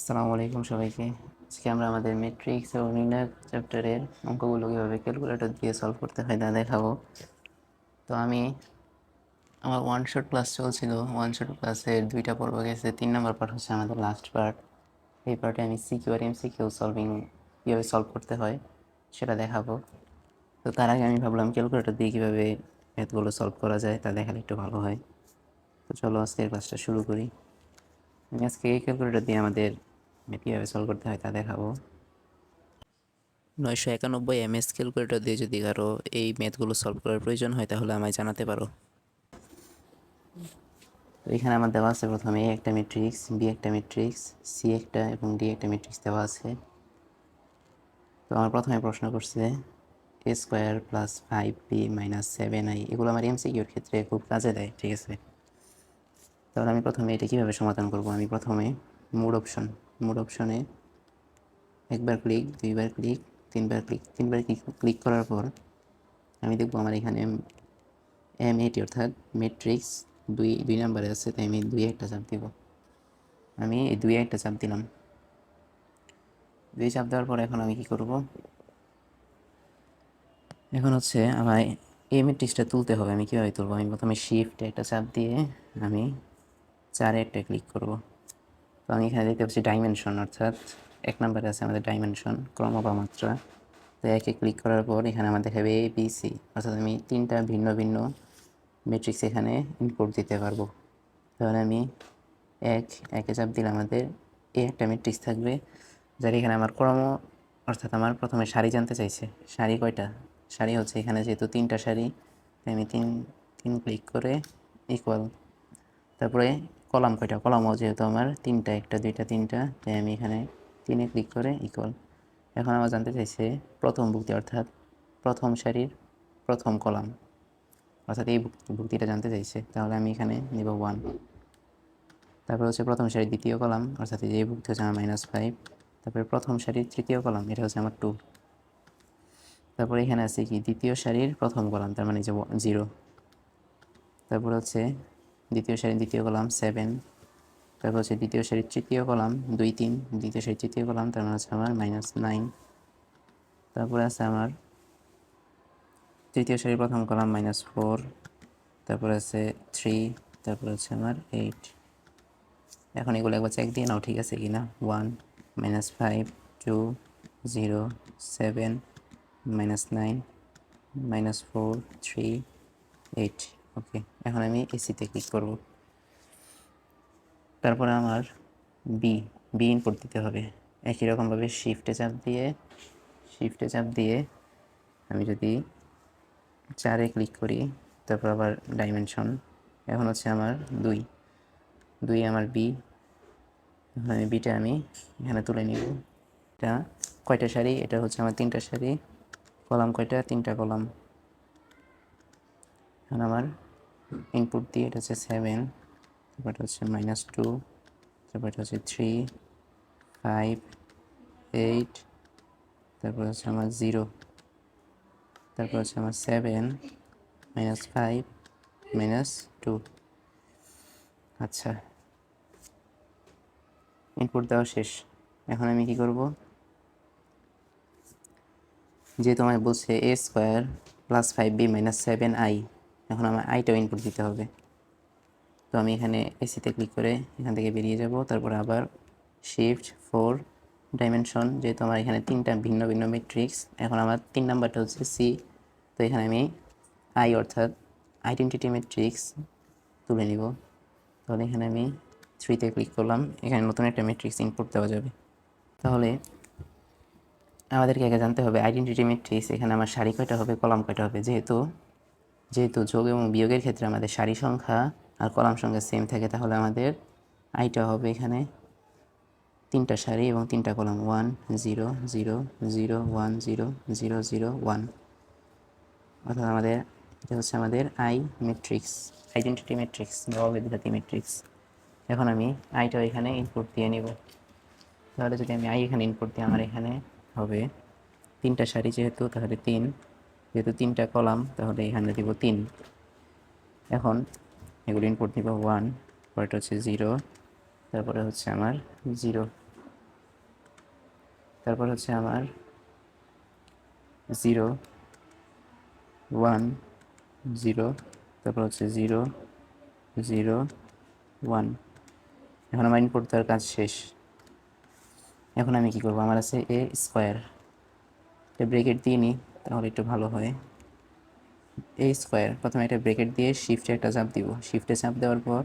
আসসালামু আলাইকুম সবাইকে। আজকে আমরা আমাদের ম্যাট্রিক্স এবং নির্ণায়ক চ্যাপ্টারের অঙ্কগুলো কীভাবে ক্যালকুলেটর দিয়ে সলভ করতে হয় তা দেখাবো। তো আমি, আমার ওয়ান শট ক্লাস চলছিল। ওয়ান শট ক্লাসের দুইটা পর্ব গেছে। তিন নম্বর পার্ট হচ্ছে আমাদের লাস্ট পার্ট এই পার্টে আমি সিকিউ আর এমসিকিউ সলভিং কীভাবে সলভ করতে হয় সেটা দেখাবো। তো তার আগে আমি ভাবলাম ক্যালকুলেটর দিয়ে কীভাবে ম্যাথগুলো সলভ করা যায় তা দেখালে একটু ভালো হয়। তো চলো আজকের ক্লাসটা শুরু করি। আমি আজকে এই ক্যালকুলেটর দিয়ে আমাদের কীভাবে সলভ করতে হয় তা দেখাবো। নয়শো একানব্বই এম এস ক্যালকুলেটর দিয়ে যদি কারও এই ম্যাথগুলো সলভ করার প্রয়োজন হয় তাহলে আমায় জানাতে পারো। তো এখানে আমার দেওয়া আছে প্রথমে এ একটা ম্যাট্রিক্স বি একটা ম্যাট্রিক্স সি একটা এবং ডি একটা ম্যাট্রিক্স দেওয়া আছে। তো আমার প্রথমে প্রশ্ন করছে A square plus five B minus seven I এগুলো আমার এমসিকিউর ক্ষেত্রে খুব কাজে দেয় ঠিক আছে? তাহলে আমি প্রথমে এটা কীভাবে সমাধান করব? আমি প্রথমে মোড অপশন মোড অপশনে একবার ক্লিক, দুইবার ক্লিক, তিনবার ক্লিক তিনবার ক্লিক করার পর আমি দেখব আমার এখানে এম এইটি অর্থাৎ মেট্রিক্স দুই দুই নাম্বারে আছে, তাই আমি দুই একটা চাপ দিব। আমি এই দুই একটা চাপ দিলাম। দুই চাপ দেওয়ার পর এখন আমি কি করব? এখন হচ্ছে আমার এই মেট্রিক্সটা তুলতে হবে, আমি কীভাবে তুলবো? আমি প্রথমে শিফট একটা চাপ দিয়ে আমি চারে একটা ক্লিক করব। আমি এখানে দেখতে পাচ্ছি ডাইমেনশন অর্থাৎ এক নম্বরে আছে আমাদের ডাইমেনশন ক্রম বা মাত্রা। তো একে ক্লিক করার পর এখানে আমার দেখাবে এ বি সি অর্থাৎ আমি তিনটা ভিন্ন ভিন্ন মেট্রিক্স এখানে ইনপুট দিতে পারব। তাহলে আমি এক, একে চাপ দিলে আমাদের এ একটা মেট্রিক্স থাকবে, যার এখানে আমার ক্রম, অর্থাৎ আমার প্রথমে শাড়ি জানতে চাইছে। শাড়ি কয়টা? শাড়ি হচ্ছে এখানে যেহেতু তিনটা শাড়ি আমি তিন তিন ক্লিক করে ইকুয়াল তারপরে কলাম কয়টা? কলামও যেহেতু আমার তিনটা, একটা, দুইটা, তিনটা, তাই আমি এখানে তিনে ক্লিক করে ইকুয়াল এখন আমার জানতে চাইছে প্রথম ভুক্তি অর্থাৎ প্রথম সারির প্রথম কলাম। অর্থাৎ এই ভুক্তি- ভুক্তিটা জানতে চাইছে, তাহলে আমি এখানে নিব ওয়ান তারপর হচ্ছে প্রথম সারির দ্বিতীয় কলাম, অর্থাৎ এই যে ভুক্তি হচ্ছে আমার মাইনাস ফাইভ তারপরে প্রথম সারির তৃতীয় কলাম, এটা হচ্ছে আমার টু তারপরে এখানে আছে কি? দ্বিতীয় সারির প্রথম কলাম, তার মানে জিরো তারপর হচ্ছে দ্বিতীয় সারির দ্বিতীয় কলাম সেভেন তারপর হচ্ছে দ্বিতীয় সারির তৃতীয় কলাম দুই তিন, দ্বিতীয় সারির তৃতীয় কলাম, তার মানে হচ্ছে আমার মাইনাস নাইন তারপরে আছে আমার তৃতীয় সারির প্রথম কলাম মাইনাস ফোর তারপরে আছে থ্রি তারপরে হচ্ছে আমার এইট এখন এগুলো একবার চেক দিয়ে নাও, ঠিক আছে কি না? One minus five two zero seven minus nine minus four three eight okay, এখন আমি এসিতে ক্লিক করব। তারপরে আমার বি বি ইনপুট দিতে হবে। একই রকমভাবে শিফটে চাপ দিয়ে শিফটে চাপ দিয়ে আমি যদি চারে ক্লিক করি, তারপর আবার ডাইমেনশন এখন হচ্ছে আমার দুই। দুই আমার বি এখন আমি বিটা আমি এখানে তুলে নিব। এটা কয়টা শাড়ি এটা হচ্ছে আমার তিনটা শাড়ি কলাম কয়টা? তিনটা কলাম। এখন আমার ইনপুট দিয়ে এটা হচ্ছে সেভেন তারপর এটা হচ্ছে মাইনাস টু তারপর এটা হচ্ছে থ্রি ফাইভ এইট তারপর হচ্ছে আমার জিরো তারপর হচ্ছে আমার seven minus five minus two আচ্ছা। ইনপুট দেওয়া শেষ। এখন আমি কি করব? যেহেতু আমায় বলছে A square plus five B minus seven I এখন আমার আইটাও ইনপুট দিতে হবে। তো আমি এখানে এসিতে ক্লিক করে এখান থেকে বেরিয়ে যাব। তারপরে আবার শিফট ফোর ডাইমেনশন যেহেতু আমার এখানে তিনটা ভিন্ন ভিন্ন মেট্রিক্স এখন আমার তিন নাম্বারটা হচ্ছে সি তো এখানে আমি আই অর্থাৎ আইডেন্টিটি ম্যাট্রিক্স তুলে নিব। তাহলে এখানে আমি থ্রিতে ক্লিক করলাম। এখানে নতুন একটা মেট্রিক্স ইনপুট দেওয়া যাবে। তাহলে আমাদেরকে আগে জানতে হবে আইডেন্টিটি ম্যাট্রিক্স এখানে আমার সারি কয়টা হবে, কলাম কয়টা হবে? যেহেতু যেহেতু যোগ এবং বিয়োগের ক্ষেত্রে আমাদের সারি সংখ্যা আর কলাম সংখ্যা সেম থাকে, তাহলে আমাদের আইটা হবে এখানে তিনটা সারি এবং তিনটা column one zero zero zero one zero zero zero one অর্থাৎ আমাদের, এটা হচ্ছে আমাদের আই ম্যাট্রিক্স আইডেন্টিটি ম্যাট্রিক্স বা অবিদ্যাতি ম্যাট্রিক্স এখন আমি আইটা এখানে ইনপুট দিয়ে নিব। তাহলে যদি আমি আই এখানে ইনপুট দিই, আমার এখানে হবে তিনটা সারি যেহেতু, তাহলে তিন। যেহেতু তিনটা কলাম, তাহলে এখানে দিব তিন। এখন এগুলো ইনপুট দিব ওয়ান পরেরটা হচ্ছে জিরো তারপরে হচ্ছে আমার জিরো তারপর হচ্ছে আমার জিরো ওয়ান জিরো তারপর হচ্ছে জিরো জিরো ওয়ান এখন আমার ইনপুট দেওয়ার কাজ শেষ। এখন আমি কি করব? আমার আছে এ স্কোয়ার ব্রেকেট দিয়ে নিই তাহলে একটু ভালো হয়। এ স্কোয়ার প্রথমে একটা ব্রেকেট দিয়ে শিফটে একটা চাপ দিব। শিফটে চাপ দেওয়ার পর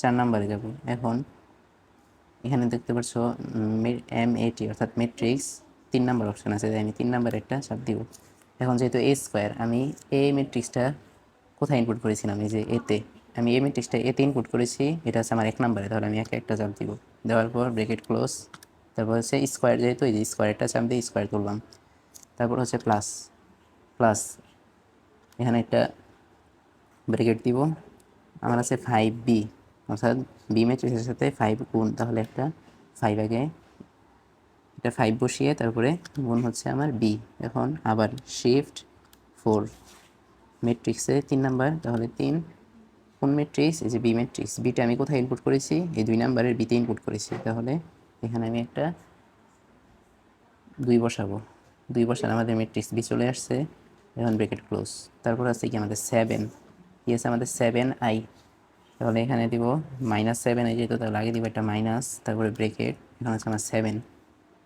চার নাম্বারে যাব। এখন এখানে দেখতে পাচ্ছ এম এটি অর্থাৎ মেট্রিক্স তিন নাম্বার অপশন আছে, তাই আমি তিন নাম্বার একটা চাপ দিব। এখন যেহেতু এ স্কোয়ার আমি এ মেট্রিক্সটা কোথায় ইনপুট করেছিলাম? এই যে এতে আমি এ মেট্রিক্সটা এতে ইনপুট করেছি, এটা হচ্ছে আমার এক নাম্বারে তাহলে আমি একে একটা চাপ দিব। দেওয়ার পর ব্রেকেট ক্লোজ তারপর হচ্ছে স্কোয়ার যেহেতু এই যে স্কোয়ারটা চাপ দিয়ে স্কোয়ার তুললাম। তারপর হচ্ছে প্লাস প্লাস এখানে একটা ব্রেকেট দিব। আমার আছে ফাইভ বি অর্থাৎ বি ম্যাট্রিক্সের সাথে ফাইভ গুণ, তাহলে একটা ফাইভ আগে এটা ফাইভ বসিয়ে তারপরে গুণ হচ্ছে আমার বি এখন আবার শিফট ফোর ম্যাট্রিক্সে তিন নাম্বার তাহলে তিন। কোন ম্যাট্রিক্স এই যে বি ম্যাট্রিক্স বিটা আমি কোথায় ইনপুট করেছি? এই দুই নাম্বারের বিতে ইনপুট করেছি। তাহলে এখানে আমি একটা দুই বসাবো। দুই বসালে আমাদের ম্যাট্রিক্স বি চলে আসছে, এখন ব্রেকেট ক্লোজ তারপর আছে কি আমাদের সেভেন কি আছে আমাদের সেভেন আই তাহলে এখানে দিব মাইনাস সেভেন এই যেহেতু তাহলে আগে দিব একটা মাইনাস তারপরে ব্রেকেট এখানে আছে আমার সেভেন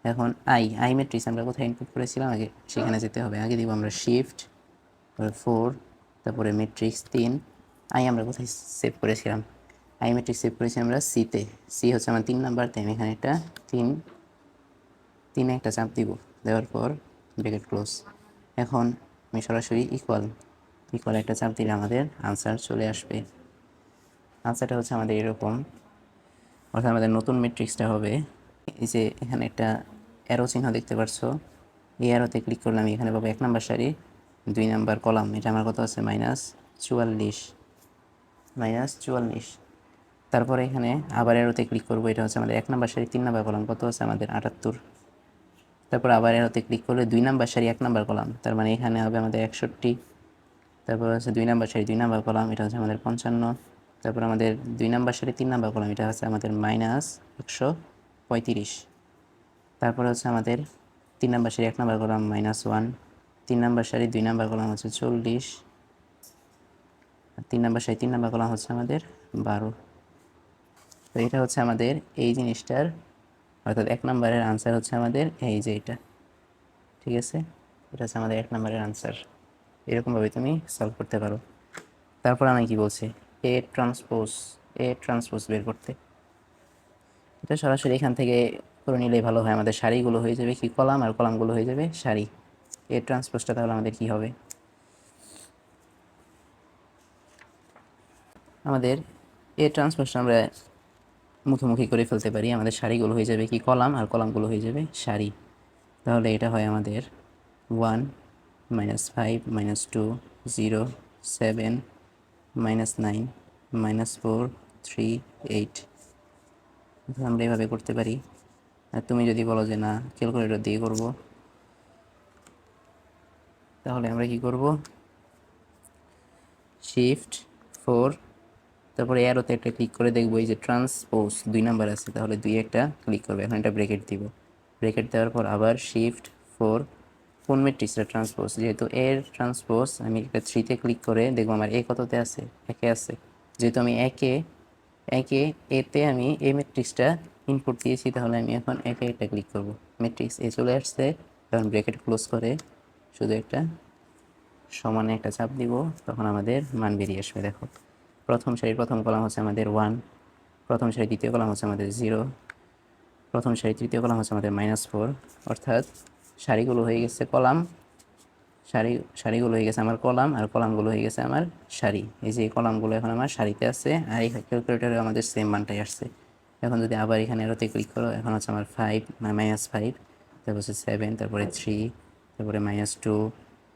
এখন আই আই ম্যাট্রিক্স আমরা কোথায় ইনপুট করেছিলাম? আগে সেখানে যেতে হবে। আগে দিব আমরা শিফট তারপরে ফোর তারপরে ম্যাট্রিক্স তিন। আই আমরা কোথায় সেভ করেছিলাম? আই ম্যাট্রিক্স সেভ করেছি আমরা সিতে সি হচ্ছে আমার তিন নাম্বার তাই আমি এখানে একটা তিন। তিনে একটা চাপ দিব। দেওয়ার পর ব্রেকেট ক্লোজ। এখন আমি সরাসরি ইকুয়াল ইকুয়াল একটা চাপ দিলে আমাদের আনসার চলে আসবে। আনসারটা হচ্ছে আমাদের এরকম। অর্থাৎ আমাদের নতুন ম্যাট্রিক্সটা হবে। এই যে এখানে একটা অ্যারো চিহ্ন দেখতে পাচ্ছো এই অ্যারোতে ক্লিক করলে আমি এখানে পাবো এক নাম্বার সারি, দুই নাম্বার কলাম। এটা আমার কত আছে? মাইনাস চুয়াল্লিশ। মাইনাস চুয়াল্লিশ। তারপরে এখানে আবার এরোতে ক্লিক করব। এটা হচ্ছে আমাদের এক নাম্বার সারি, তিন নাম্বার কলাম। কত আছে? আমাদের আটাত্তর। তারপর আবার এরোতে ক্লিক করলে দুই নাম্বার সারি, এক নাম্বার কলাম তার মানে এখানে হবে আমাদের একষট্টি। তারপর হচ্ছে দুই নাম্বার সারি, দুই নাম্বার কলাম এটা হচ্ছে আমাদের পঞ্চান্ন। তারপর আমাদের দুই নাম্বার সারি, তিন নাম্বার কলাম এটা হচ্ছে আমাদের মাইনাস একশো পঁয়ত্রিশ। তারপর হচ্ছে আমাদের তিন নাম্বার সারি, এক নাম্বার কলাম মাইনাস ওয়ান তিন নাম্বার সারি, দুই নাম্বার কলাম হচ্ছে চল্লিশ। তিন নাম্বার সারি, তিন নাম্বার কলাম হচ্ছে আমাদের বারো। তো এটা হচ্ছে আমাদের এই জিনিসটার অর্থাৎ এক নম্বরের আনসার হচ্ছে আমাদের এই যে এটা। ঠিক আছে? এটা হচ্ছে আমাদের এক নম্বরের আনসার এরকমভাবে তুমি সলভ করতে পারো। তারপর আমি কি বলছি? এ ট্রান্সপোজ এ ট্রান্সপোজ বের করতে। এটা সরাসরি এখান থেকে করে নিলেই ভালো হয়। আমাদের শাড়িগুলো হয়ে যাবে কি? কলাম আর কলামগুলো হয়ে যাবে শাড়ি এ ট্রান্সপোজটা তাহলে আমাদের কি হবে? আমাদের এ ট্রান্সপোজটা আমরা মুখোমুখি করে ফেলতে পারি, আমাদের শাড়িগুলো হয়ে যাবে কি কলাম আর কলামগুলো হয়ে যাবে শাড়ি। তাহলে এটা হয় আমাদের one minus five minus two, zero, seven minus nine minus four, three, eight. আমরা এভাবে করতে পারি। আর তুমি যদি বলো যে না, ক্যালকুলেটর দিয়ে করব। তাহলে আমরা কি করব? শিফট ফোর তারপরে অ্যারোতে একটা ক্লিক করে দেখব এই যে ট্রান্সপোজ দুই নাম্বার আছে, তাহলে দুই একটা ক্লিক করবে। এখন এটা ব্রেকেট দিব। ব্রেকেট দেওয়ার পর আবার শিফট ফোর কোন ম্যাট্রিক্সটা ট্রান্সপোজ যেহেতু এর ট্রান্সপোজ আমি একটা থ্রিতে ক্লিক করে দেখব আমার এ কততে আছে? একে আছে। যেহেতু আমি একে একে এতে আমি এই ম্যাট্রিক্সটা ইনপুট দিয়েছি, তাহলে আমি এখন একে একটা ক্লিক করব। ম্যাট্রিক্স এ চলে আসছে, এখন ব্রেকেট ক্লোজ করে শুধু একটা সমানে একটা চাপ দিব, তখন আমাদের মান বেরিয়ে আসবে, দেখো। প্রথম সারির প্রথম কলাম হচ্ছে আমাদের ওয়ান প্রথম সারি দ্বিতীয় কলাম হচ্ছে আমাদের জিরো প্রথম সারি তৃতীয় কলাম হচ্ছে আমাদের মাইনাস ফোর অর্থাৎ সারিগুলো হয়ে গেছে কলাম, সারি, সারিগুলো হয়ে গেছে আমার কলাম আর কলামগুলো হয়ে গেছে আমার সারি। এই যে কলামগুলো এখন আমার সারিতে আছে আর এই ক্যালকুলেটারে আমাদের সেম মানটাই আসছে। এখন যদি আবার এখানে এরোতে ক্লিক করো, এখন হচ্ছে আমার ফাইভ মানে মাইনাস ফাইভ তারপর হচ্ছে সেভেন তারপরে থ্রি তারপরে মাইনাস টু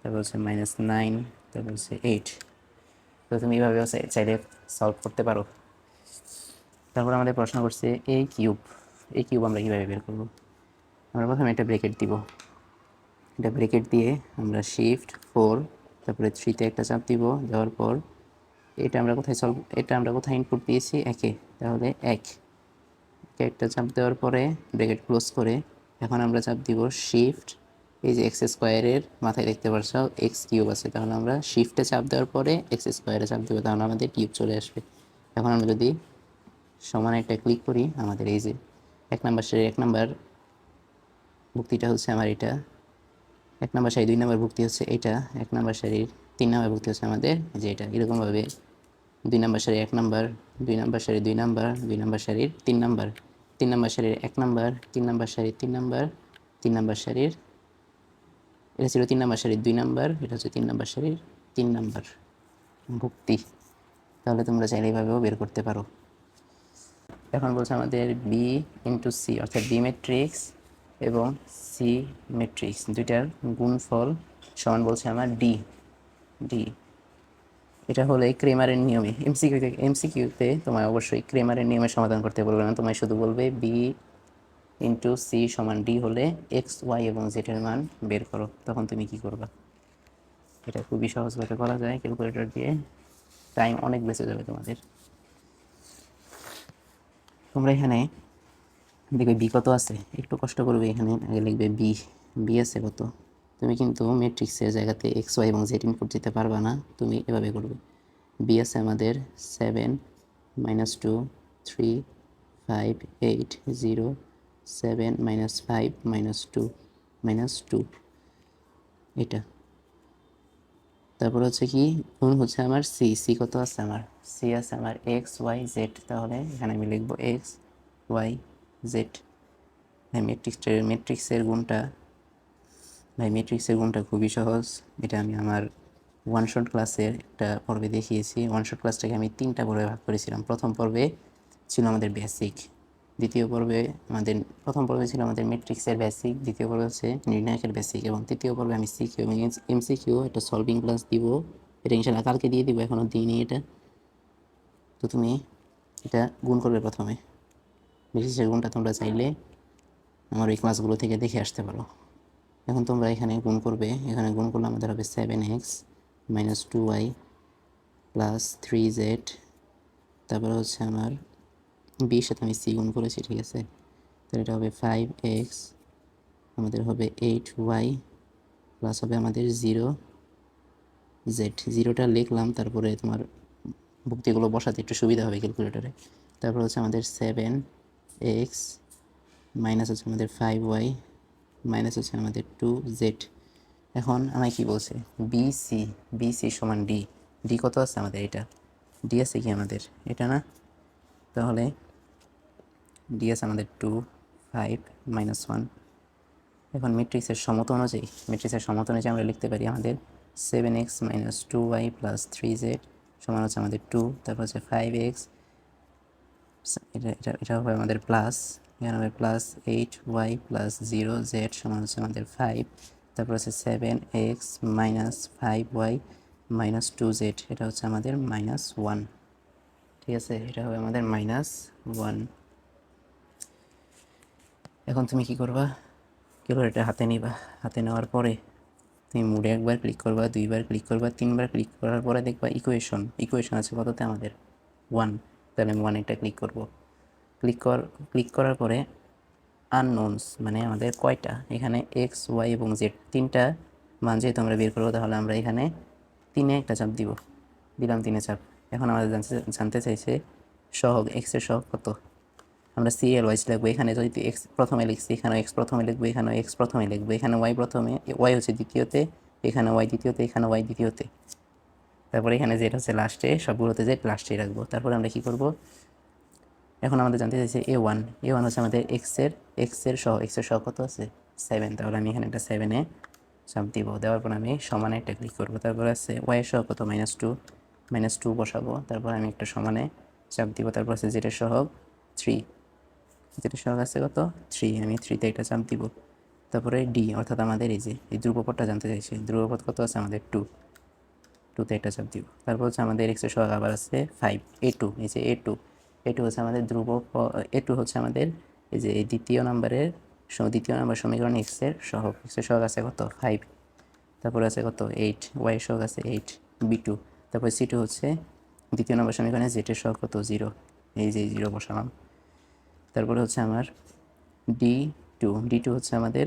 তারপর হচ্ছে মাইনাস নাইন তারপর হচ্ছে এইট তো তুমি এইভাবেও চাই- চাইলে সলভ করতে পারো। তারপর আমাদের প্রশ্ন করছে এই কিউব এই কিউব আমরা কীভাবে বের করব? আমরা প্রথমে একটা ব্রেকেট দিব। এটা ব্রেকেট দিয়ে আমরা শিফট ফোর তারপরে থ্রিতে একটা চাপ দিব, দেওয়ার পর এটা আমরা কোথায় সলভ এটা আমরা কোথায় ইনপুট দিয়েছি? একে। তাহলে একে। একটা চাপ দেওয়ার পরে ব্রেকেট ক্লোজ করে এখন আমরা চাপ দিব শিফট এই যে এক্স স্কোয়ারের মাথায় দেখতে পাচ্ছ এক্স কিউব আছে। তাহলে আমরা শিফটে চাপ দেওয়ার পরে এক্স স্কোয়ারে চাপ দেবো, তাহলে আমাদের কিউব চলে আসবে। এখন আমরা যদি সমান একটা ক্লিক করি, আমাদের এই যে এক নাম্বার সারির এক নাম্বার ভুক্তিটা হচ্ছে আমার এটা। এক নাম্বার সারি দুই নাম্বার ভুক্তি হচ্ছে এটা, এক নাম্বার সারির তিন নাম্বার ভুক্তি হচ্ছে আমাদের যে এটা। এরকমভাবে দুই নাম্বার সারি এক নাম্বার, দুই নাম্বার সারি দুই নাম্বার দুই নাম্বার সারির তিন নাম্বার। তিন নাম্বার সারির এক নাম্বার, তিন নাম্বার সারির তিন নাম্বার তিন নাম্বার সারির এটা ছিল তিন নাম্বার সারির দুই নাম্বার, এটা হচ্ছে তিন নাম্বার সারির তিন নাম্বার ভুক্তি। তাহলে তোমরা চাইলে এইভাবেও বের করতে পারো। এখন বলছে আমাদের বি ইন্টু সি অর্থাৎ বি ম্যাট্রিক্স এবং সি ম্যাট্রিক্স দুইটার গুণফল সমান বলছে আমার ডি ডি এটা হলো এই ক্রেমারের নিয়মে। এমসিকিউতে এমসিকিউতে তোমায় অবশ্যই ক্রেমারের নিয়মে সমাধান করতে বলবে না, তোমায় শুধু বলবে বি ইন্টু সি সমান ডি হলে এক্স ওয়াই এবং জেডের মান বের করো। তখন তুমি কি করবা? এটা খুবই সহজভাবে করা যায়, ক্যালকুলেটর দিয়ে। টাইম অনেক বেঁচে যাবে তোমাদের। তোমরা এখানে দেখবে বি কত আছে? একটু কষ্ট করবে এখানে। আগে লিখবে বি বি আছে কত? তুমি কিন্তু ম্যাট্রিক্সের জায়গাতে এক্স ওয়াই এবং জেড ইনপুট দিতে পারবা না। তুমি এভাবে করবে। বি আছে আমাদের seven minus two three five eight zero seven minus five minus two minus two. এটা। তারপর হচ্ছে কি, গুণ হচ্ছে আমার সি সি কত আছে আমার? সি আছে আমার এক্স, ওয়াই, জেড। তাহলে এখানে আমি লিখব এক্স, ওয়াই, জেড। ভাই ম্যাট্রিক্সের ম্যাট্রিক্সের গুণটা ভাই ম্যাট্রিক্সের গুণটা খুবই সহজ। এটা আমি আমার ওয়ান শট ক্লাসের একটা পর্বে দেখিয়েছি। ওয়ান শট ক্লাসটাকে আমি তিনটা পর্বে ভাগ করেছিলাম। প্রথম পর্বে ছিল আমাদের বেসিক দ্বিতীয় পর্বে আমাদের, প্রথম পর্বে ছিল আমাদের ম্যাট্রিক্সের বেসিক দ্বিতীয় পর্বে হচ্ছে নির্ণায়কের বেসিক এবং তৃতীয় পর্বে আমি সিকিউ এবং এমসিকিউ একটা সলভিং ক্লাস দিব। এটা ইনশাল্লাহ কালকে দিয়ে দিব, এখনও দিইনি এটা। তো তুমি এটা গুণ করবে প্রথমে। বিশেষের গুণটা তোমরা চাইলে আমার এই ক্লাসগুলো থেকে দেখে আসতে পারো। এখন তোমরা এখানে গুণ করবে, এখানে গুণ করলে আমাদের হবে seven X minus two Y plus three Z তারপরে হচ্ছে আমার বির সাথে আমি সি গুণ করেছি, ঠিক আছে? তাহলে এটা হবে ফাইভ এক্স আমাদের হবে এইট ওয়াই প্লাস হবে আমাদের জিরো জেড জিরোটা লিখলাম, তারপরে তোমার ভুক্তিগুলো বসাতে একটু সুবিধা হবে ক্যালকুলেটরে তারপর হচ্ছে আমাদের সেভেন এক্স মাইনাস হচ্ছে আমাদের ফাইভ ওয়াই মাইনাস হচ্ছে আমাদের টু জেড এখন আমায় কি বলছে? বিসি বিসি সমান ডি ডি কত আছে আমাদের এটা? ডি আছে কি আমাদের? এটা না? তাহলে ডি আছে আমাদের টু ফাইভ মাইনাস ওয়ান এখন ম্যাট্রিক্সের সমত অনুযায়ী ম্যাট্রিক্সের সমত অনুযায়ী আমরা লিখতে পারি আমাদের seven X minus two Y plus three Z সমান হচ্ছে আমাদের টু তারপর হচ্ছে ফাইভ এক্স এটা এটা এটা হবে আমাদের প্লাস এখানে হবে plus eight Y plus zero Z সমান হচ্ছে আমাদের ফাইভ তারপর হচ্ছে seven X minus five Y minus two Z এটা হচ্ছে আমাদের মাইনাস ওয়ান ঠিক আছে? এটা হবে আমাদের মাইনাস ওয়ান এখন তুমি কি করবা? ক্যালকুলেটর হাতে নিবা? হাতে নেওয়ার পরে তুমি মুডে একবার ক্লিক করবা, দুইবার ক্লিক করবা, তিনবার ক্লিক করার পরে দেখবা ইকুয়েশন ইকুয়েশন আছে কততে আমাদের? ওয়ান তাহলে আমি ওয়ান ক্লিক করব। ক্লিক কর ক্লিক করার পরে আননোনস মানে আমাদের কয়টা? এখানে এক্স ওয়াই এবং জেড তিনটা মান যেহেতু আমরা বের করব, তাহলে আমরা এখানে তিনে একটা চাপ দিব। দিলাম তিনে চাপ। এখন আমাদের জানতে জানতে চাইছে সহগ এক্সের সহগ কত? আমরা সি এল ওয়াইস লিখব, এখানে যদি এক্স প্রথমে লিখছি, এখানে এক্স প্রথমে লিখব, এখানে এক্স প্রথমে লিখব, এখানে ওয়াই প্রথমে ওয়াই হচ্ছে দ্বিতীয়তে, এখানে ওয়াই দ্বিতীয়তে, এখানে ওয়াই দ্বিতীয়তে। তারপরে এখানে জেড হচ্ছে লাস্টে সবগুলোতে জেড লাস্টে রাখব। তারপরে আমরা কী করব? এখন আমাদের জানতে চাইছে এ ওয়ান এ ওয়ান হচ্ছে আমাদের এক্সের এক্সের সহ এক্সের সহ কত আছে? সেভেন তাহলে আমি এখানে একটা সেভেনে চাপ দিব। দেওয়ার পর আমি সমানে একটা ক্লিক করব। তারপর আছে ওয়াই সহ কত? মাইনাস টু মাইনাস টু বসাবো। তারপর আমি একটা সমানে চাপ দিব। তারপর আছে জেটের সহ থ্রি জেটের সহ আছে কত? থ্রি আমি থ্রিতে একটা চাপ দিব। তারপরে ডি অর্থাৎ আমাদের এই যে, এই ধ্রুবপদটা জানতে চাইছে, ধ্রুবপদ কত আছে আমাদের? টু টুতে একটা চাপ দিব। তারপর হচ্ছে আমাদের এক্সের সহগ আবার আছে ফাইভ এ টু এই যে এ টু এ টু হচ্ছে আমাদের ধ্রুব এ টু হচ্ছে আমাদের এই যে, এই দ্বিতীয় নম্বরের দ্বিতীয় নম্বর সমীকরণ এক্সের সহগ এক্সের সহগ আছে কত? ফাইভ তারপরে আছে কত? এইট ওয়াই সহগ আছে এইট বি টু তারপর সি টু হচ্ছে দ্বিতীয় নম্বর সমীকরণে জেটের সহগ কত? জিরো এই যে জিরো বসালাম। তারপরে হচ্ছে আমার ডি টু ডি টু হচ্ছে আমাদের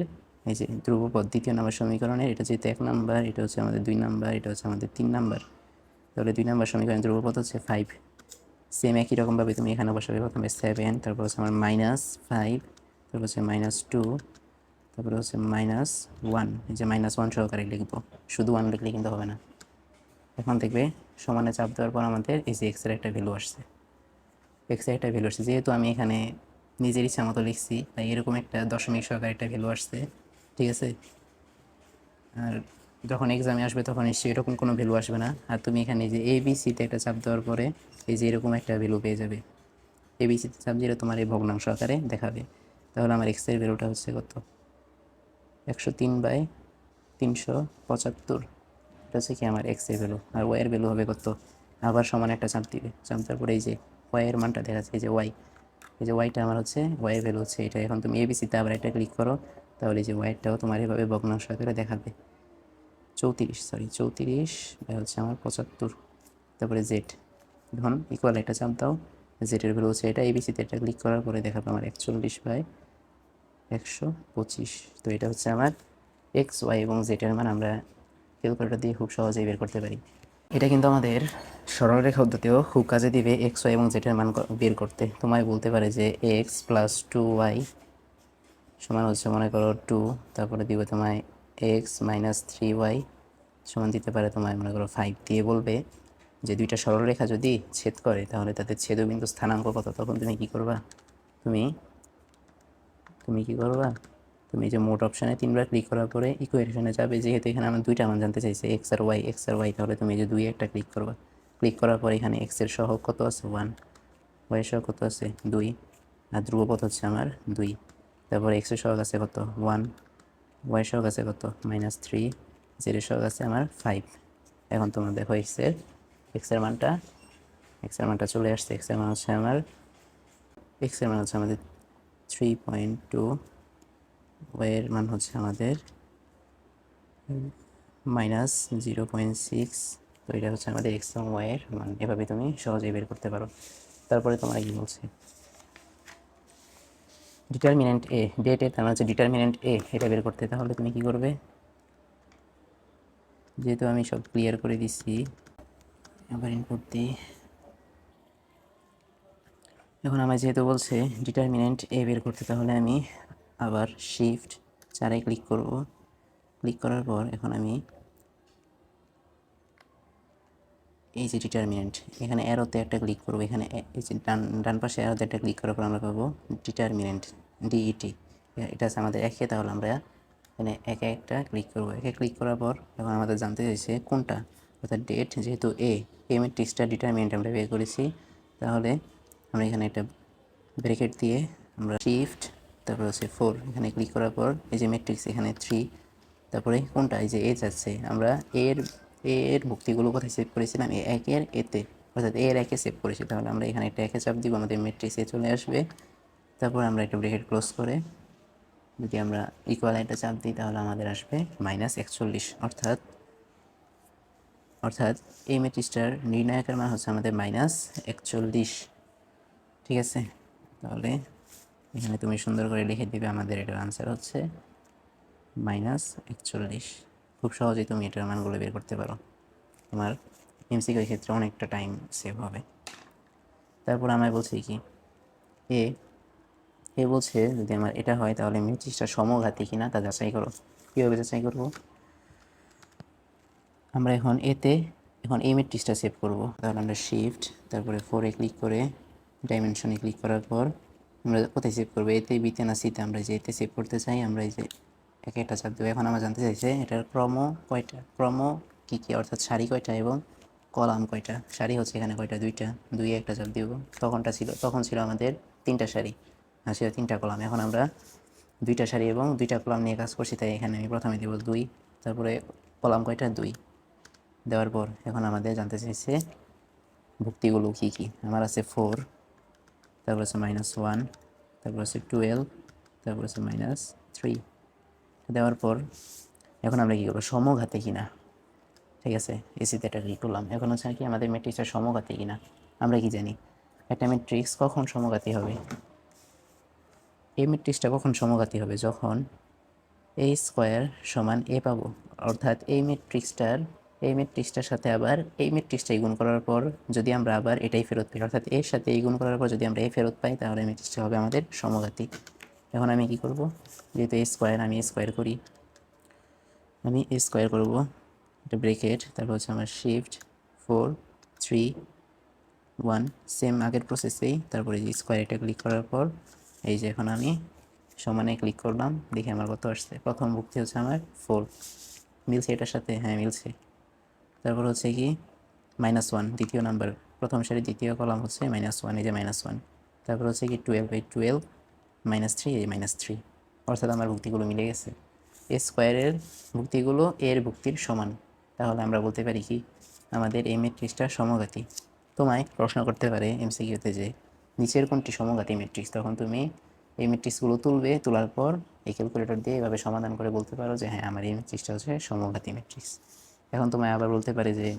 এই যে ধ্রুবপদ, দ্বিতীয় নম্বর সমীকরণের, এটা যেহেতু এক নাম্বার, এটা হচ্ছে আমাদের দুই নাম্বার, এটা হচ্ছে আমাদের তিন নাম্বার। তাহলে দুই নাম্বার সমীকরণের ধ্রুবপদ হচ্ছে ফাইভ সেম একই রকমভাবে তুমি এখানে বসাবে, প্রথমে সেভেন তারপর হচ্ছে আমার মাইনাস ফাইভ তারপর হচ্ছে মাইনাস টু তারপরে হচ্ছে মাইনাস ওয়ান এই যে মাইনাস ওয়ান সহকারে লিখব। শুধু ওয়ান লিখলে কিন্তু হবে না। এখন দেখবে সমানে চাপ দেওয়ার পর আমাদের এই যে এক্সের একটা ভ্যালু আসছে। এক্সের একটা ভ্যালু আসছে। যেহেতু আমি এখানে নিজের ইচ্ছা মতো লিখছি। তাই এরকম একটা দশমিক সহকারে একটা ভ্যালু আসছে। ঠিক আছে? আর যখন এক্সামে আসবে তখন নিশ্চয়ই এরকম কোনো ভ্যালু আসবে না। আর তুমি এখানে যে এ বি সিতে একটা চাপ দেওয়ার পরে এই যে এরকম একটা ভ্যালু পেয়ে যাবে। এ বি সিতে চাপ দিলে তোমার এই ভগ্নাংশ আকারে দেখাবে। তাহলে আমার এক্সের ভ্যালুটা হচ্ছে কত? একশো তিন বাই তিনশো পঁচাত্তর। এটা হচ্ছে কি আমার এক্সের ভ্যালু আর ওয়াইয়ের ভ্যালু হবে কত? আবার সমান একটা চাপ দিবে। চাপ দেওয়ার পরে এই যে ওয়াইয়ের মানটা দেখা যাচ্ছে, এই যে ওয়াই এই যে ওয়াইটা আমার হচ্ছে ওয়াই ভ্যালু হচ্ছে এটা। এখন তুমি এবিসিতে আবার একটা ক্লিক করো, তাহলে যে ওয়াইটটাও তোমার এভাবে ভগ্নাংশ আকারে দেখাবে। চৌত্রিশ সরি চৌত্রিশ হচ্ছে আমার পঁচাত্তর, তারপরে জেড এখন ইকুয়াল একটা চাপ দাও জেডের ভ্যালু হচ্ছে এটা এবিসিতে একটা ক্লিক করার পরে দেখাবে আমার একচল্লিশ বাই একশো পঁচিশ। তো এটা হচ্ছে আমার এক্স ওয়াই এবং জেডের মান, আমরা ক্যালকুলেটর দিয়ে খুব সহজেই বের করতে পারি। এটা কিন্তু আমাদের সরলরেখা পদ্ধতিও খুব কাজে দিবে এক্স ওয়াই এবং জেডের মান বের করতে। তোমায় বলতে পারে যে এক্স প্লাস টু ওয়াই সমান হচ্ছে, মনে করো টু তারপরে দিবে তোমায় এক্স মাইনাস থ্রি ওয়াই সমান দিতে পারে তোমায়, মনে করো ফাইভ দিয়ে বলবে। যে দুইটা সরলরেখা যদি ছেদ করে, তাহলে তাদের ছেদবিন্দু স্থানাঙ্ক কত? তখন তুমি কি করবা? তুমি তুমি কি করবা? তুমি এই যে মোট অপশানে তিনবার ক্লিক করার পরে ইকুয়েশনে যাবে। যেহেতু এখানে আমার দুইটা মান জানতে চাইছে এক্স আর ওয়াই এক্স আর ওয়াই তাহলে তুমি এই যে দুই একটা ক্লিক করবা। ক্লিক করার পরে এখানে এক্সের সহগ কত আছে? ওয়ান ওয়াই সহগ কত আছে? দুই। আর ধ্রুবপথ হচ্ছে আমার দুই। তারপর এক্সের সহগ আছে কত? ওয়ান ওয়াই সহগ আছে কত? মাইনাস থ্রি জেড এর সহগ আছে আমার ফাইভ এখন তোমার দেখো এক্সের এক্সের মানটা এক্সের মানটা চলে আসছে। এক্সের মান হচ্ছে আমার এক্সের মান হচ্ছে আমাদের থ্রি পয়েন্ট টু ওয়ের মান হচ্ছে আমাদের মাইনাস জিরো পয়েন্ট সিক্স তো এটা হচ্ছে আমাদের এক্স এবং ওয়াইয়ের মান। এভাবে তুমি সহজেই বের করতে পারো। তারপরে তোমার কি বলছে? ডিটারমিনেন্ট এ ডেট এ তার মানে হচ্ছে ডিটারমিনেন্ট এ এটা বের করতে। তাহলে তুমি কি করবে? যেহেতু আমি সব ক্লিয়ার করে দিচ্ছি এবার ইনপুট দিই। এখন আমার যেহেতু বলছে ডিটারমিনেন্ট এ বের করতে, তাহলে আমি আবার শিফট চারে ক্লিক করব। ক্লিক করার পর এখন আমি এই যে ডিটারমিনেন্ট এখানে অ্যারোতে একটা ক্লিক করব। এখানে এই যে ডান ডান পাশে অ্যারোতে একটা ক্লিক করার পর আমরা পাবো ডিটারমিনেন্ট ডিইটি এটা আছে আমাদের একে, তাহলে আমরা এখানে একে একটা ক্লিক করব। একে ক্লিক করার পর এখন আমাদের জানতে চাইছে কোনটা, অর্থাৎ ডেট যেহেতু এ এ মেট্রিক্সটা ডিটারমিনেন্ট আমরা বের করেছি। তাহলে আমরা এখানে একটা ব্রেকেট দিয়ে আমরা শিফট তারপর হচ্ছে ফোর এখানে ক্লিক করার পর এই যে ম্যাট্রিক্স এখানে থ্রি তারপরে কোনটা? এই যে এ যাচ্ছে। আমরা এর এর ভুক্তিগুলো কোথায় সেভ করেছিলাম? এ একের এতে অর্থাৎ এর একে সেভ করেছি। তাহলে আমরা এখানে একটা একে চাপ দিব, আমাদের ম্যাট্রিক্সে চলে আসবে। তারপর আমরা একটা ব্রেকেট ক্লোজ করে যদি আমরা ইকুয়াল একটা চাপ দিই, তাহলে আমাদের আসবে মাইনাস একচল্লিশ। অর্থাৎ অর্থাৎ এই ম্যাট্রিক্সটার নির্ণায়কের মান হচ্ছে আমাদের মাইনাস একচল্লিশ। ঠিক আছে? তাহলে এখানে তুমি সুন্দর করে লিখে দিবে, আমাদের এটার আনসার হচ্ছে মাইনাস একচল্লিশ। খুব সহজেই তুমি এটার মানগুলো বের করতে পারো। তোমার এমসিকিউ ক্ষেত্রে অনেকটা টাইম সেভ হবে। তারপর আমায় বলছি কি, এ এ বলছে যদি আমার এটা হয় তাহলে ম্যাট্রিক্সটা সমঘাতী কিনা তা যাচাই করো। কীভাবে যাচাই করব? আমরা এখন এতে এখন এই ম্যাট্রিক্সটা সেভ করব। তাহলে আমরা শিফট তারপরে ফোরে ক্লিক করে ডাইমেনশনে ক্লিক করার পর আমরা কোথায় সেভ করব? এতে বিতে না সিতে আমরা যে এতে সেভ করতে চাই, আমরা এই যে এক একটা চাপ দেবো। এখন আমরা জানতে চাইছে এটার ক্রম কয়টা? ক্রম কী কী? অর্থাৎ সারি কয়টা এবং কলাম কয়টা? সারি হচ্ছে এখানে কয়টা? দুইটা। দুই একটা চাপ দিব। তখনটা ছিল তখন ছিল আমাদের তিনটা সারি। আর ছিল তিনটা কলাম। এখন আমরা দুইটা সারি এবং দুইটা কলাম নিয়ে কাজ করছি, তাই এখানে আমি প্রথমে দেবো দুই, তারপরে কলাম কয়টা? দুই। দেওয়ার পর এখন আমাদের জানতে চাইছে ভুক্তিগুলো কী কী? আমার আছে ফোর তারপর আছে মাইনাস ওয়ান তারপর আছে টুয়েলভ তারপর আছে মাইনাস থ্রি দেওয়ার পর এখন আমরা কী করব? সমঘাতে কিনা। ঠিক আছে? এসিতে ক্লিক করলাম এখন হচ্ছে কি আমাদের ম্যাট্রিক্সটা সমঘাতে কিনা। আমরা কি জানি? একটা ম্যাট্রিক্স কখন সমঘাতী হবে? এই ম্যাট্রিক্সটা কখন সমঘাতী হবে? যখন এ স্কোয়ার সমান এ পাবো। অর্থাৎ এই ম্যাট্রিক্সটার এই ম্যাট্রিক্সটার সাথে আবার এই ম্যাট্রিক্সটাই গুণ করার পর যদি আমরা আবার এটাই ফেরত পাই, অর্থাৎ এর সাথে এই গুণ করার পর যদি আমরা এ ফেরত পাই, তাহলে ম্যাট্রিক্সটা হবে আমাদের সমঘাতী। এখন আমি কি করব? যেহেতু এ স্কোয়ার আমি স্কোয়ার করি। আমি এ স্কোয়ার করব এটা ব্রেকেট তারপর হচ্ছে আমার shift four three one same আগের প্রসেসেই তারপরে যে স্কোয়ার এটা ক্লিক করার পর, এই যে এখন আমি সমানে ক্লিক করলাম, দেখি আমার কত আসছে। প্রথম ভুক্তি হচ্ছে আমার ফোর মিলছে এটার সাথে? হ্যাঁ মিলছে। তারপর হচ্ছে কি মাইনাস ওয়ান দ্বিতীয় নাম্বার প্রথম সারি দ্বিতীয় কলাম হচ্ছে মাইনাস ওয়ান এই যে মাইনাস ওয়ান তারপর হচ্ছে কি টুয়েলভ এই টুয়েলভ মাইনাস থ্রি এই মাইনাস থ্রি অর্থাৎ আমার ভুক্তিগুলো মিলে গেছে। এ স্কোয়ারের ভুক্তিগুলো এর ভুক্তির সমান। তাহলে আমরা বলতে পারি কি, আমাদের এই ম্যাট্রিক্সটা সমঘাতী তোমায় প্রশ্ন করতে পারে এমসিকিউতে যে, নিচের কোনটি সমঘাতী ম্যাট্রিক্স তখন তুমি এই ম্যাট্রিক্সগুলো তুলবে, তোলার পর এই ক্যালকুলেটর দিয়ে এভাবে সমাধান করে বলতে পারো যে হ্যাঁ আমার এই ম্যাট্রিক্সটা হচ্ছে সমঘাতী ম্যাট্রিক্স এখন তোমায় আবার বলতে পারে যে,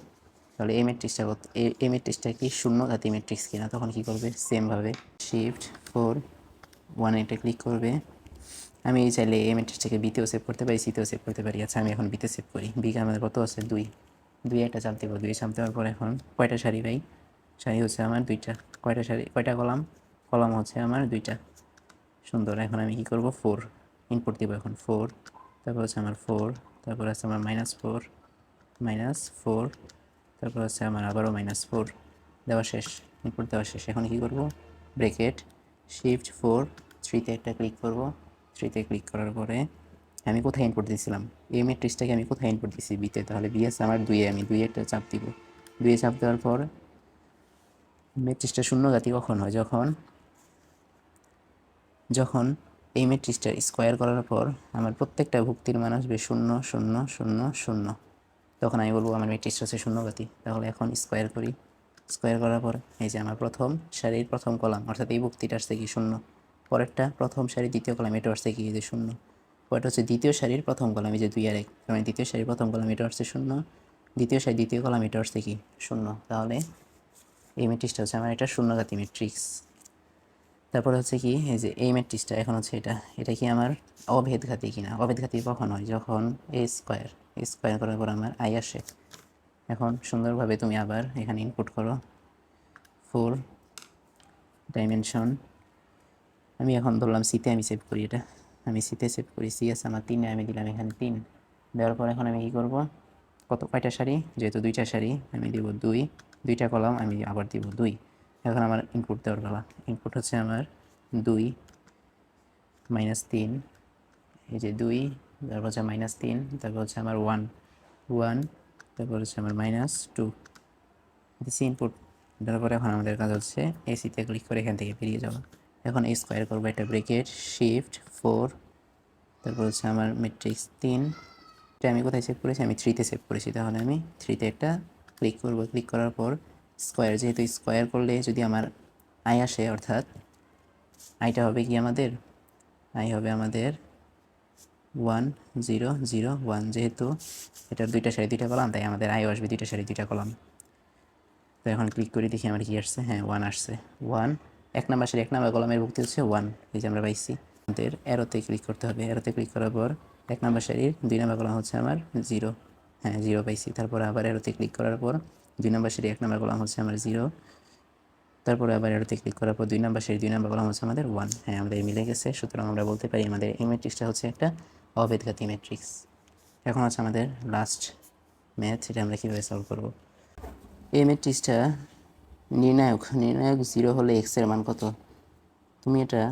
তাহলে এই ম্যাট্রিক্সটা কত? এই- ম্যাট্রিক্সটা কি শূন্যঘাতী ম্যাট্রিক্স কিনা? তখন কি করবে? সেমভাবে শিফট ফোর ওয়ান এটা ক্লিক করবে। আমি এই চাইলে এই ম্যাট্রিক্সটাকে বিতেও সেভ করতে পারি সিতেও সেভ করতে পারি। আচ্ছা আমি এখন বিতে সেভ করি। বিকে আমাদের কত আছে? দুই। দুই একটা চাপ দেবো, দুই চাপ দেওয়ার পর এখন কয়টা শাড়ি ভাই? শাড়ি হচ্ছে আমার দুইটা। কয়টা শাড়ি কয়টা কলাম? কলাম হচ্ছে আমার দুইটা। সুন্দর, এখন আমি কি করব? ফোর ইনপুট দিব এখন ফোর তারপর হচ্ছে আমার ফোর তারপর আছে আমার মাইনাস ফোর মাইনাস ফোর, তারপর হচ্ছে আমার আবারও মাইনাস ফোর দেওয়া শেষ ইনপুট দেওয়া শেষ। এখন কি করব? ব্রেকেট শিফট ফোর থ্রিতে একটা ক্লিক করব। থ্রিতে ক্লিক করার পরে আমি কোথায় ইনপুট দিয়েছিলাম? এই ম্যাট্রিক্সটাকে আমি কোথায় ইনপুট দিয়েছি? বিতে তাহলে বি আছে আমার দুইয়ে, আমি দুইয়ে একটা চাপ দিব। দুইয়ে চাপ দেওয়ার পর ম্যাট্রিক্সটা শূন্য জাতি কখন হয়? যখন যখন এই ম্যাট্রিক্সটা স্কোয়ার করার পর আমার প্রত্যেকটা ভুক্তির মান আসবে শূন্য শূন্য শূন্য শূন্য। তখন আমি বলব, আমার ম্যাট্রিক্সটা হচ্ছে শূন্যগতি। তাহলে এখন স্কোয়ার করি। স্কোয়ার করার পর এই যে আমার প্রথম সারির প্রথম কলাম, অর্থাৎ এই ভুক্তিটা আসছে কি শূন্য। পরেরটা প্রথম সারি দ্বিতীয় কলাম, এটা আসছে কি যে শূন্য। পরেরটা হচ্ছে দ্বিতীয় সারির প্রথম কলাম, এই যে দুই আর এক। মানে দ্বিতীয় সারির প্রথম কলাম, এটা আসছে শূন্য। দ্বিতীয় সারি দ্বিতীয় কলাম, এটা আসছে কি শূন্য। তাহলে এই ম্যাট্রিক্সটা হচ্ছে আমার এটা শূন্যঘাতী ম্যাট্রিক্স তারপর হচ্ছে কি, এই যে এই ম্যাট্রিক্সটা এখন হচ্ছে এটা এটা কি আমার অভেদঘাতী কিনা? অভেদঘাতী কখন হয়? যখন এ স্কোয়ার স্কোয়ার করার পর আমার আই আসে। এখন সুন্দরভাবে তুমি আবার এখানে ইনপুট করো। ফোর ডাইমেনশন আমি এখন ধরলাম সিতে আমি সেভ করি এটা। আমি সিতে সেভ করি সি আছে আমার তিনে, আমি দিলাম এখানে তিন। দেওয়ার পর এখন আমি কী করব? কত, কয়টা শাড়ি যেহেতু দুইটা শাড়ি আমি দিব দুই। দুইটা কলাম, আমি আবার দিব দুই। এখন আমার ইনপুট দেওয়ার বেলা ইনপুট হচ্ছে আমার দুই মাইনাস তিন। এই যে দুই, তারপর হচ্ছে মাইনাস তিন, তারপর হচ্ছে আমার ওয়ান ওয়ান তারপর হচ্ছে আমার মাইনাস টু দিচ্ছি ইনপুট দেওয়ার পরে এখন আমাদের কাজ হচ্ছে এসিতে ক্লিক করে এখান থেকে বেরিয়ে যাওয়া। এখন এই স্কোয়ার করব একটা ব্রেকেট শিফট ফোর তারপর হচ্ছে আমার ম্যাট্রিক্স তিন। এটা আমি কোথায় সেভ করেছি? আমি থ্রিতে সেভ করেছি। তাহলে আমি থ্রিতে একটা ক্লিক করব। ক্লিক করার পর স্কোয়ার, যেহেতু স্কোয়ার করলে যদি আমার আই আসে, অর্থাৎ আইটা হবে কি আমাদের? আই হবে আমাদের ওয়ান জিরো জিরো ওয়ান, যেহেতু এটার দুইটা সারি দুইটা কলাম, তাই আমাদের আইও আসবে দুইটা সারি দুইটা কলাম। তো এখন ক্লিক করে দেখি আমার কি আসছে। হ্যাঁ ওয়ান আসছে। ওয়ান এক নাম্বার সারি, এক নাম্বার কলামের ভুক্তি হচ্ছে ওয়ান এই যে আমরা পাইছি। আমাদের অ্যারোতে ক্লিক করতে হবে। অ্যারোতে ক্লিক করার পর এক নাম্বার সারির দুই নাম্বার কলাম হচ্ছে আমার জিরো হ্যাঁ জিরো পাইছি। তারপর আবার অ্যারোতে ক্লিক করার পর দুই নাম্বার সারি এক নাম্বার কলাম হচ্ছে আমার জিরো তারপরে আবার এটাতে ক্লিক করার পর দুই নাম্বার সেই দুই নাম্বার কলাম হচ্ছে আমাদের ওয়ান হ্যাঁ আমাদের মিলে গেছে, সুতরাং আমরা বলতে পারি আমাদের এই ম্যাট্রিক্সটা হচ্ছে একটা অভেদঘাতী ম্যাট্রিক্স এখন হচ্ছে আমাদের লাস্ট ম্যাথ এটা আমরা কীভাবে সলভ করব? এই ম্যাট্রিক্সটা নির্ণায়ক নির্ণায়ক জিরো হলে এক্সের মান কত? তুমি এটা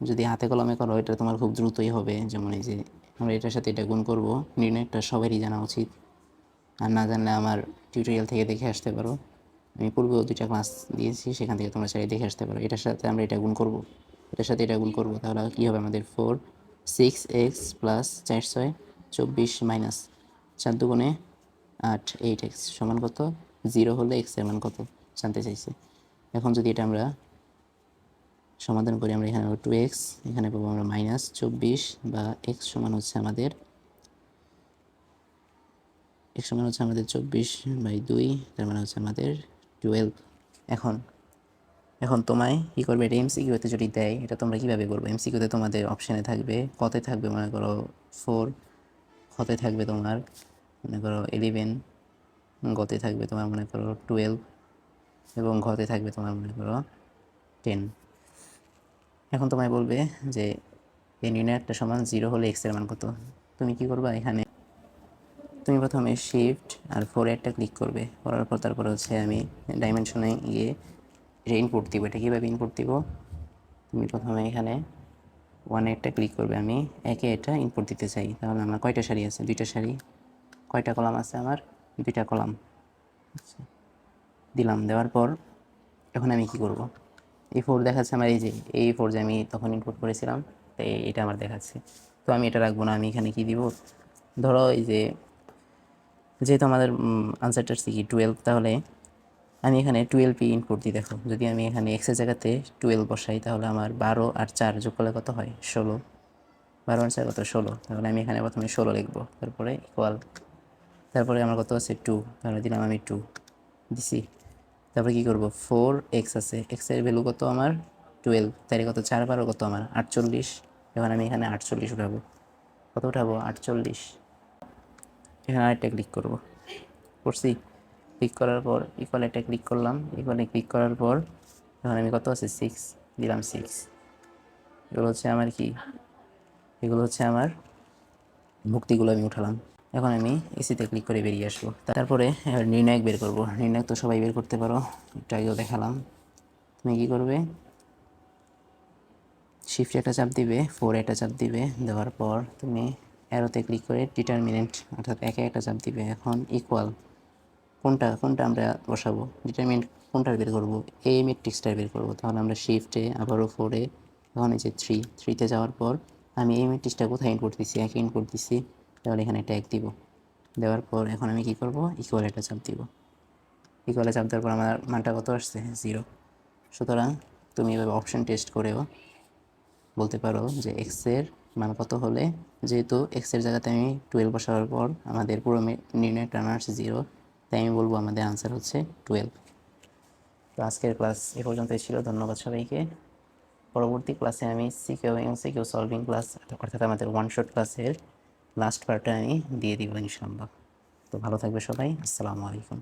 যদি হাতে কলমে করো, এটা তোমার খুব দ্রুতই হবে। যেমন এই যে আমরা এটার সাথে এটা গুণ করব নির্ণায়কটা সবারই জানা উচিত। আর না জানলে আমার টিউটোরিয়াল থেকে দেখে আসতে পারো। আমি পূর্বেও দুইটা ক্লাস দিয়েছি, সেখান থেকে তোমরা চাই দেখে আসতে পারো। এটার সাথে আমরা এটা গুণ করব। এটার সাথে এটা গুণ করব, তাহলে কী হবে আমাদের? ফোর সিক্স এক্স প্লাস চার, ছয়, চব্বিশ মাইনাস চার দুগুণে আট এইট এক্স সমান কত? জিরো হলে এক্সের মান কত? জানতে চাইছে। এখন যদি এটা আমরা সমাধান করি, আমরা এখানে টু এক্স এখানে পাবো আমরা মাইনাস চব্বিশ বা এক্স সমান হচ্ছে আমাদের এক্স সমান হচ্ছে আমাদের চব্বিশ বাই দুই, তার মানে হচ্ছে আমাদের টুয়েলভ এখন এখন তোমায় কী করবে? এটা এমসিকিউতে যদি দেয়, এটা তোমরা কীভাবে করবে? এমসিকিউতে তোমাদের অপশানে থাকবে, কতে থাকবে? মনে করো ফোর খতে থাকবে তোমার, মনে করো ইলেভেন গতে থাকবে তোমার, মনে করো টুয়েলভ এবং ঘতে থাকবে তোমার, মনে করো টেন এখন তোমায় বলবে যে এন ইউনিটটা সমান জিরো হলে এক্সের মান কত? তুমি কি করবা? এখানে তুমি প্রথমে শিফট আর ফোর একটা ক্লিক করবে। করার পর তারপর হচ্ছে আমি ডাইমেনশনে গিয়ে এটা ইনপুট দিব, এটা কীভাবে ইনপুট দিব? তুমি প্রথমে এখানে ওয়ানে একটা ক্লিক করবে, আমি একে এটা ইনপুট দিতে চাই। তাহলে আমার কয়টা শাড়ি আছে? দুইটা শাড়ি কয়টা কলাম আছে আমার? দুইটা কলাম। আচ্ছা। দিলাম। দেওয়ার পর এখন আমি কি করব? এই ফোর দেখাচ্ছে আমার, এই যে, এই ফোর যে আমি তখন ইনপুট করেছিলাম, তো এই- এটা আমার দেখাচ্ছে। তো আমি এটা রাখব না, আমি এখানে কি দিব? ধরো এই যে যেহেতু আমাদের আনসারটা কি টুয়েলভ তাহলে আমি এখানে টুয়েলভই ইনপুট দিই, দেখো। যদি আমি এখানে এক্সের জায়গাতে টুয়েলভ বসাই, তাহলে আমার বারো আর চার যোগ করলে কত হয়? ষোলো। বারো আর চার কত? ষোলো। তাহলে আমি এখানে প্রথমে ষোলো লিখব, তারপরে ইকুয়াল তারপরে আমার কত আছে? টু তাহলে দিলাম আমি টু দিছি। তারপরে কী করব? ফোর এক্স আছে। এক্সের ভ্যালু কত আমার? টুয়েলভ তাই কত? চার বারো কত আমার? আটচল্লিশ। এখন আমি এখানে আটচল্লিশ উঠাবো। কত উঠাবো? আটচল্লিশ। এখানে আরেকটা ক্লিক করব। করছি। ক্লিক করার পর ইকুয়াল একটা ক্লিক করলাম। ইকুয়ালে ক্লিক করার পর এখন আমি কত আছে? সিক্স দিলাম সিক্স এগুলো হচ্ছে আমার কি? এগুলো হচ্ছে আমার ভুক্তিগুলো আমি উঠালাম। এখন আমি এসিতে ক্লিক করে বেরিয়ে আসব। তারপরে নির্ণায়ক বের করব। নির্ণায়ক তো সবাই বের করতে পারো। একটু আগেও দেখালাম। তুমি কি করবে? শিফট একটা চাপ দিবে ফোর একটা চাপ দিবে। দেওয়ার পর তুমি অ্যারোতে ক্লিক করে ডিটারমিনেন্ট অর্থাৎ একে একটা চাপ দিবে। এখন ইকুয়াল কোনটা কোনটা আমরা বসাবো? ডিটারমিনেন্ট কোনটার বের করব? এ মেট্রিক্সটা বের করব। তাহলে আমরা শিফটে আবারও ফোরে এখন এই যে থ্রি থ্রিতে যাওয়ার পর আমি এই মেট্রিক্সটা কোথায় ইনপুট দিচ্ছি একে ইনপুট দিচ্ছি তাহলে এখানে ট্যাগ দিব। দেওয়ার পর এখন আমি কি করব? ইকুয়াল একটা চাপ দিব। ইকুয়ালে চাপ দেওয়ার পর আমার মানটা কত আসছে? জিরো সুতরাং তুমি এভাবে অপশন টেস্ট করেও বলতে পারো যে এক্সের মান কত হলে যেহেতু এক্সের জায়গাতে আমি টুয়েলভ বসানোর পর আমাদের পুরো নির্ণয় টানা আসছে জিরো তাই আমি বলব আমাদের আনসার হচ্ছে টুয়েলভ তো আজকের ক্লাস এ পর্যন্তই ছিল, ধন্যবাদ সবাইকে। পরবর্তী ক্লাসে আমি সিকিউ এবং সিকিউ সলভিং ক্লাস অর্থাৎ আমাদের ওয়ান শট ক্লাসের লাস্ট পার্টটা আমি দিয়ে দিব ইনশাআল্লাহ। তো ভালো থাকবে সবাই, আসসালামু আলাইকুম।